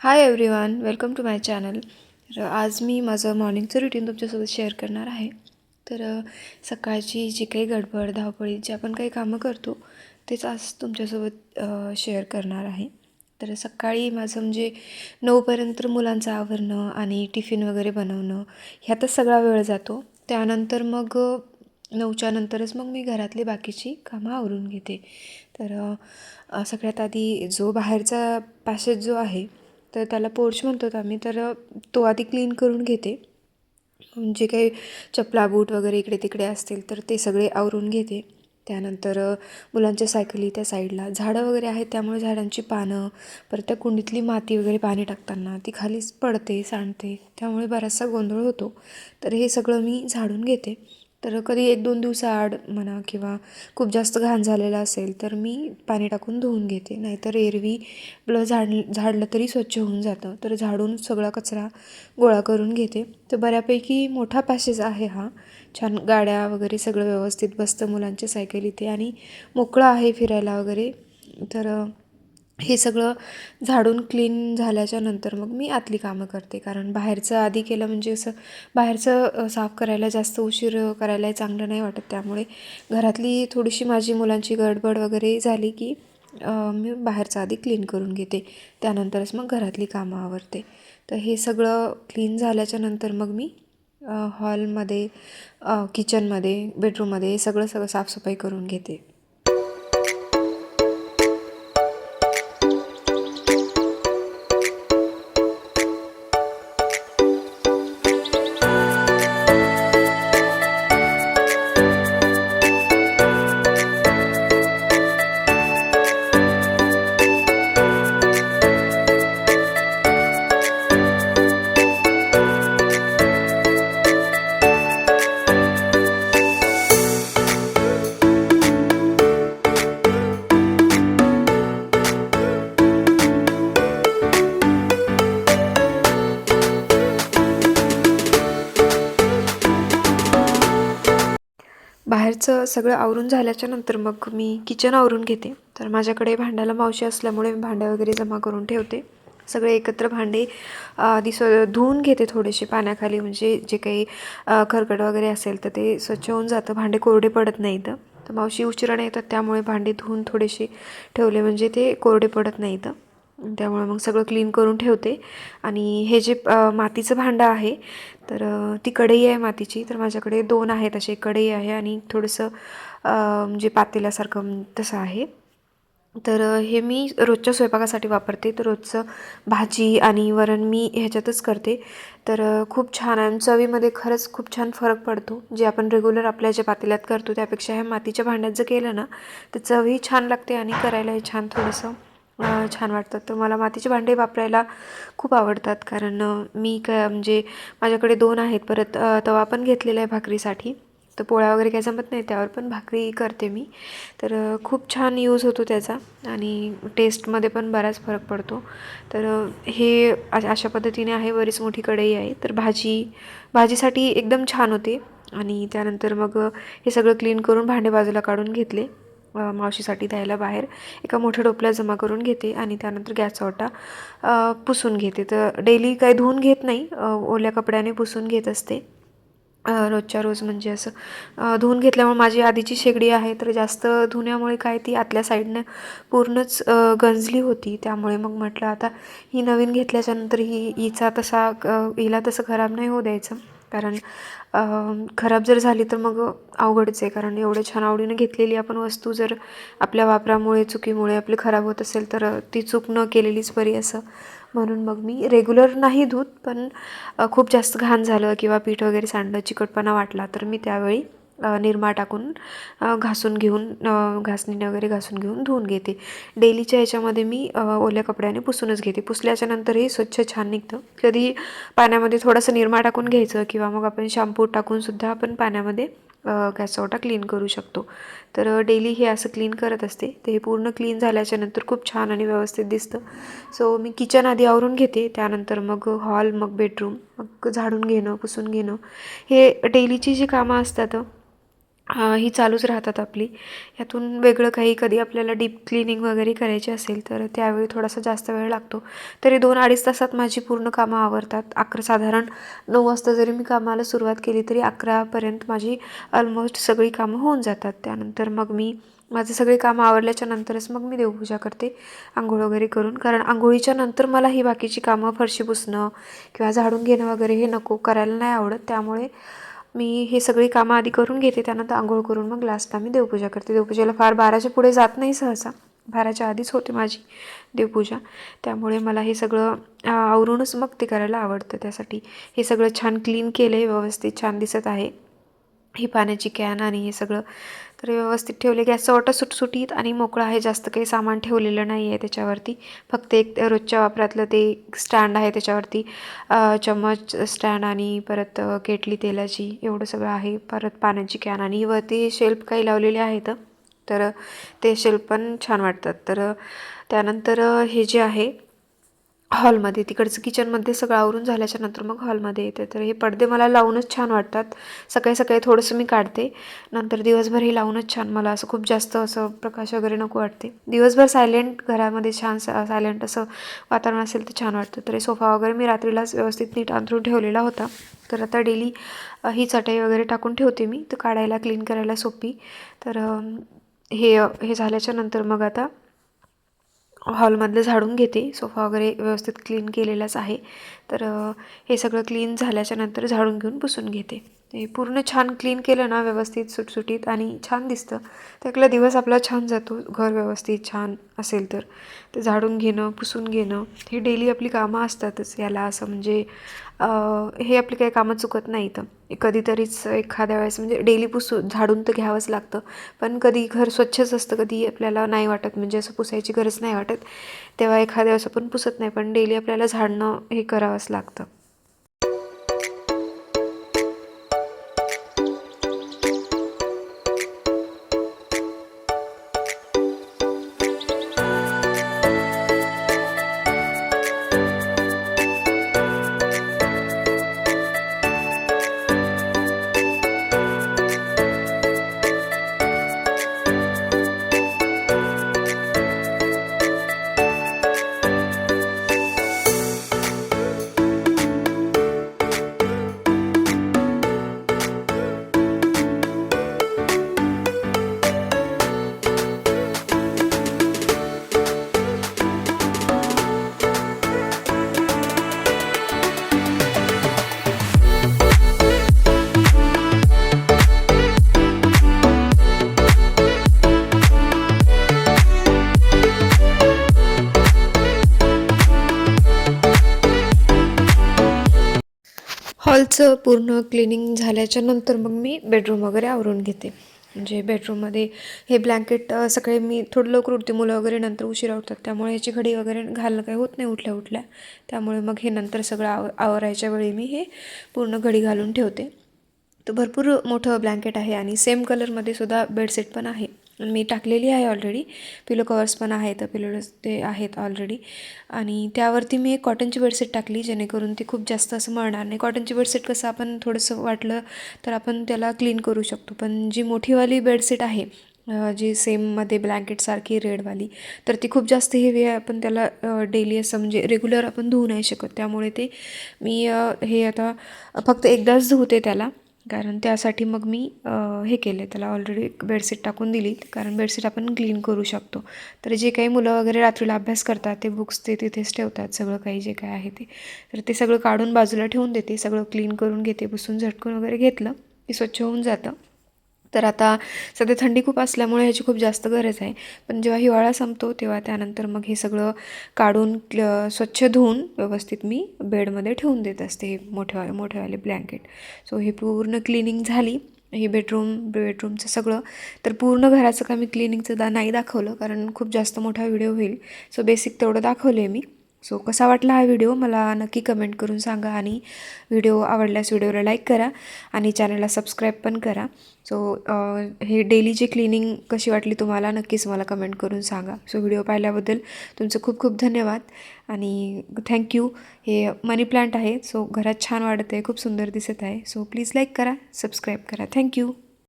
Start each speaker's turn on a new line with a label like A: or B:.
A: Hi everyone welcome to my channel तर आज मी माझं मॉर्निंगचं रुटीन तुमच्यासोबत शेअर करणार आहे. तर सकाळची जी काही गडबड धावपळी जे आपण काही कामं करतो तेच आज तुमच्यासोबत शेअर करणार आहे. तर सकाळी माझं म्हणजे नऊपर्यंत मुलांचं आवरणं आणि टिफिन वगैरे बनवणं ह्यातच सगळा वेळ जातो. त्यानंतर मग नऊच्या नंतरच मग मी घरातली बाकीची कामं आवरून घेते. तर सगळ्यात आधी जो बाहेरचा पॅसेज जो आहे तर त्याला पोर्च म्हणतो आम्ही तर तो आधी क्लीन करून घेते. जे काही चपला बूट वगैरे इकडे तिकडे असतील तर ते सगळे आवरून घेते. त्यानंतर मुलांच्या सायकली त्या साईडला. झाडं वगैरे आहेत त्यामुळे झाडांची पानं परत त्या कुंडीतली माती वगैरे पाणी टाकताना ती खालीच पडते सांडते. त्यामुळे बराचसा गोंधळ होतो. तर हे सगळं मी झाडून घेते. तर कधी एक दोन दिवसाआड म्हणा किंवा खूप जास्त घाण झालेला असेल तर मी पाणी टाकून धुवून घेते. नाहीतर एरवी आपलं झाड झाडलं तरी स्वच्छ होऊन जातं. तर झाडून सगळा कचरा गोळा करून घेते. तर बऱ्यापैकी मोठा पॅसेज आहे हा. छान गाड्या वगैरे सगळं व्यवस्थित बसतं मुलांच्या सायकल इथे आणि मोकळं आहे फिरायला वगैरे. तर हे सगळं झाडून क्लीन झाल्याच्यानंतर मग मी आतली कामं करते. कारण बाहेरचं आधी केलं म्हणजे असं बाहेरचं साफ करायला जास्त उशीर करायला करायलाही चांगलं नाही वाटत. त्यामुळे घरातली थोडीशी माझी मुलांची गडबड वगैरे झाली की मी बाहेरचं आधी क्लीन करून घेते. त्यानंतरच मग घरातली कामं आवरते. तर हे सगळं क्लीन झाल्याच्यानंतर मग मी हॉलमध्ये किचनमध्ये बेडरूममध्ये हे सगळं सगळं साफसफाई करून घेते. सगळं आवरून झाल्याच्यानंतर मग मी किचन आवरून घेते. तर माझ्याकडे भांड्याला मावशी असल्यामुळे मी भांड्या वगैरे जमा करून ठेवते. सगळे एकत्र भांडे आधी स्व धुवून घेते थोडेसे पाण्याखाली. म्हणजे जे काही खरकट वगैरे असेल तर ते स्वच्छ होऊन जातं. भांडे कोरडे पडत नाहीत. तर मावशी उशिराने येतात त्यामुळे भांडे धुवून थोडेसे ठेवले. म्हणजे ते कोरडे पडत नाहीत. त्यामुळे मग सगळं क्लीन करून ठेवते. आणि हे जे मातीचं भांडं आहे तर ती कढई आहे मातीची तर माझ्याकडे दोन आहेत असे. कढई आहे आणि थोडंसं म्हणजे पातेल्यासारखं तसं आहे. तर हे मी रोजच्या स्वयंपाकासाठी वापरते. तर रोजचं भाजी आणि वरण मी ह्याच्यातच करते. तर खूप छान आहे आणि चवीमध्ये खरंच खूप छान फरक पडतो. जे आपण रेग्युलर आपल्या ज्या पातेल्यात करतो त्यापेक्षा ह्या मातीच्या भांड्यात जर केलं ना तर चवही छान लागते आणि करायलाही छान थोडंसं. छान वाटतात. तर मला मातीचे भांडे वापरायला खूप आवडतात. कारण मी काय म्हणजे माझ्याकडे दोन आहेत. परत तवा पण घेतलेला आहे भाकरीसाठी. तर पोळ्या वगैरे काही जमत नाही त्यावर पण भाकरी करते मी. तर खूप छान यूज होतो त्याचा. आणि टेस्टमध्ये पण बराच फरक पडतो. तर हे अशा अशा पद्धतीने आहे. बरीच मोठी कढई आहे. तर भाजी भाजीसाठी एकदम छान होते. आणि त्यानंतर मग हे सगळं क्लीन करून भांडे बाजूला काढून घेतले. मावशीसाठी द्यायला बाहेर. एका मोठ्या डोपल्या जमा करून घेते आणि त्यानंतर गॅसचा ओटा पुसून घेते. तर डेली काही धुवून घेत नाही ओल्या कपड्याने पुसून घेत असते. रोजच्या रोज म्हणजे असं धुवून घेतल्यामुळे माझी आधीची शेगडी आहे तर जास्त धुण्यामुळे काय ती आतल्या साईडनं पूर्णच गंजली होती. त्यामुळे मग म्हटलं आता ही नवीन घेतल्याच्यानंतर ही हिचा तसा हिला तसं खराब नाही होऊ द्यायचं. कारण खराब जर झाली तर मग अवघडच आहे. कारण एवढं छान आवडीनं घेतलेली आपण वस्तू जर आपल्या वापरामुळे चुकीमुळे आपली खराब होत असेल तर ती चूक न केलेलीच बरी असं. म्हणून मग मी रेग्युलर नाही धूत पण खूप जास्त घाण झालं किंवा पीठ वगैरे सांडलं चिकटपणा वाटला तर मी त्यावेळी निरमा टाकून घासून घेऊन घासणीने वगैरे घासून घेऊन धुवून घेते. डेलीच्या ह्याच्यामध्ये मी ओल्या कपड्याने पुसूनच घेते. पुसल्याच्या नंतरही स्वच्छ छान निघतं. कधी पाण्यामध्ये थोडंसं निरमा टाकून घ्यायचं किंवा मग आपण शॅम्पू टाकूनसुद्धा आपण पाण्यामध्ये गॅसओटा क्लीन करू शकतो. तर डेली हे असं क्लीन करत असते. ते हे पूर्ण क्लीन झाल्याच्यानंतर खूप छान आणि व्यवस्थित दिसतं. सो मी किचन आधी आवरून घेते. त्यानंतर मग हॉल मग बेडरूम मग झाडून घेणं पुसून घेणं. हे डेलीची जी कामं असतात ही चालूच राहतात आपली. यातून वेगळं काही कधी आपल्याला डीप क्लिनिंग वगैरे करायची असेल तर त्यावेळी थोडासा जास्त वेळ लागतो. तरी दोन अडीच तासात माझी पूर्ण कामं आवरतात. अकरा साधारण नऊ वाजता जरी मी कामाला सुरुवात केली तरी अकरापर्यंत माझी ऑलमोस्ट सगळी कामं होऊन जातात. त्यानंतर मग मी माझे सगळी कामं आवरल्याच्या नंतरच मग मी देवपूजा करते आंघोळ वगैरे करून. कारण आंघोळीच्या नंतर मला ही बाकीची कामं फरशी पुसणं किंवा झाडून घेणं वगैरे हे नको करायला नाही आवडत. त्यामुळे मी हे सगळी कामं आधी करून घेते त्यानंतर आंघोळ करून मग लास्टला मी देवपूजा करते. देवपूजेला फार बाराच्या पुढे जात नाही सहसा. बाराच्या आधीच होते माझी देवपूजा. त्यामुळे मला हे सगळं आवरूनच मग ते करायला आवडतं. त्यासाठी हे सगळं छान क्लीन केलं आहे व्यवस्थित छान दिसत आहे. ही पाण्याची कॅन आणि हे सगळं. तर व्यवस्थित ठेवले. गॅसचा ओटा सुटसुटीत आणि मोकळा आहे. जास्त काही सामान ठेवलेलं नाही आहे त्याच्यावरती. फक्त एक रोजच्या वापरातलं ते स्टँड आहे त्याच्यावरती. चम्मच स्टँड आणि परत केटली तेलाची एवढं सगळं आहे. परत पाण्याची कॅन आणि वरती शेल्फ काही लावलेले आहेत. तर ते शेल्फ पण छान वाटतात. तर त्यानंतर हे जे आहे हॉलमध्ये तिकडचं किचनमध्ये सगळं आवरून झाल्याच्यानंतर मग हॉलमध्ये येते. तर हे पडदे मला लावूनच छान वाटतात. सकाळी सकाळी थोडंसं मी काढते. नंतर दिवसभर हे लावूनच छान मला असं खूप जास्त असं प्रकाश वगैरे नको वाटते. दिवसभर सायलेंट घरामध्ये छान सायलेंट असं वातावरण असेल तर छान वाटतं. तर हे सोफा वगैरे मी रात्रीलाच व्यवस्थित नीट अंथरून ठेवलेला होता. तर आता डेली ही चटई वगैरे टाकून ठेवते मी. तर काढायला क्लीन करायला सोपी. तर हे हे झाल्याच्यानंतर मग आता हॉलमधलं झाडून घेते. सोफा वगैरे व्यवस्थित क्लीन केलेलाच आहे. तर हे सगळं क्लीन झाल्याच्यानंतर झाडून घेऊन पुसून घेते. ते पूर्ण छान क्लीन केलं ना व्यवस्थित सुटसुटीत आणि छान दिसतं. त्यातला दिवस आपला छान जातो. घर व्यवस्थित छान असेल तर. ते झाडून घेणं पुसून घेणं हे डेली आपली कामं असतातच. याला असं म्हणजे हे आपली काही कामं चुकत नाही तर कधीतरीच एखाद्या वेळेस म्हणजे डेली पुसू झाडून तर घ्यावंच लागतं. पण कधी घर स्वच्छच असतं कधी आपल्याला नाही वाटत. म्हणजे असं पुसायची गरज नाही वाटत. तेव्हा एखाद्या वेळेस आपण पुसत नाही पण डेली आपल्याला झाडणं हे करावंच लागतं. हॉलचं पूर्ण क्लिनिंग झाल्याच्यानंतर मग मी बेडरूम वगैरे आवरून घेते. म्हणजे बेडरूममध्ये हे ब्लँकेट सगळे मी थोडं लवकर उठते मुलं वगैरे नंतर उशिरा उठतात. त्यामुळे याची घडी वगैरे घालणं काही होत नाही उठल्या उठल्या. त्यामुळे मग हे नंतर सगळं आव आवरायच्या वेळी मी हे पूर्ण घडी घालून ठेवते. तर भरपूर मोठं ब्लँकेट आहे आणि सेम कलरमध्ये सुद्धा बेडशीट पण आहे. मी टाकलेली आहे ऑलरेडी पिलो कवर्स पण आहेत पिलो ते आहेत ऑलरेडी आणि त्यावरती मी एक कॉटनची बेडशीट टाकली जेणेकरून ती खूप जास्त असं मळणार नाही. कॉटनची बेडशीट कसं आपण थोडंसं वाटलं तर आपण त्याला क्लीन करू शकतो. पण जी मोठीवाली बेडशीट आहे जी सेममध्ये ब्लँकेटसारखी रेडवाली तर ती खूप जास्त हेवी आहे. आपण त्याला डेली असं म्हणजे रेग्युलर आपण धुवू नाही शकत. त्यामुळे ते मी हे आता फक्त एकदाच धुवते त्याला. कारण त्यासाठी मग मी हे हे केले त्याला ऑलरेडी बेडशीट टाकून दिली. कारण बेडशीट आपण क्लीन करू शकतो. तर जे काही मुलं वगैरे रात्रीला अभ्यास करतात ते बुक्स ते तिथेच ठेवतात. सगळं काही जे काय आहे ते. तर ते सगळं काढून बाजूला ठेवून देते. सगळं क्लीन करून घेते. पुसून झटकून वगैरे घेतलं की स्वच्छ होऊन जातं. तर आता सध्या थंडी खूप असल्यामुळे ह्याची खूप जास्त गरज आहे. पण जेव्हा हिवाळा संपतो तेव्हा त्यानंतर मग हे सगळं काढून क्ल- स्वच्छ धुवून व्यवस्थित मी बेडमध्ये ठेवून देत असते हे मोठ्या मोठेवाले ब्लँकेट. सो हे पूर्ण क्लिनिंग झाली. हे बेडरूम बेडरूमचं सगळं. तर पूर्ण घराचं का मी क्लिनिंगचं दा नाही दाखवलं कारण खूप जास्त मोठा व्हिडिओ होईल. सो बेसिक तेवढं दाखवलं आहे मी. सो कसा वाटला हा व्हिडिओ मला नक्की कमेंट करून सांगा आणि व्हिडिओ आवडल्यास व्हिडिओला लाईक करा आणि चॅनलला सबस्क्राईब पण करा. सो हे डेलीची क्लिनिंग कशी वाटली तुम्हाला? नक्कीच मला कमेंट करून सांगा. सो व्हिडिओ पाहिल्याबद्दल तुमचं खूप खूप धन्यवाद आणि थँक्यू हे मनी प्लांट आहे. सो घरात छान वाढत आहे खूप सुंदर दिसत आहे. सो प्लीज लाईक करा सबस्क्राईब करा. Thank you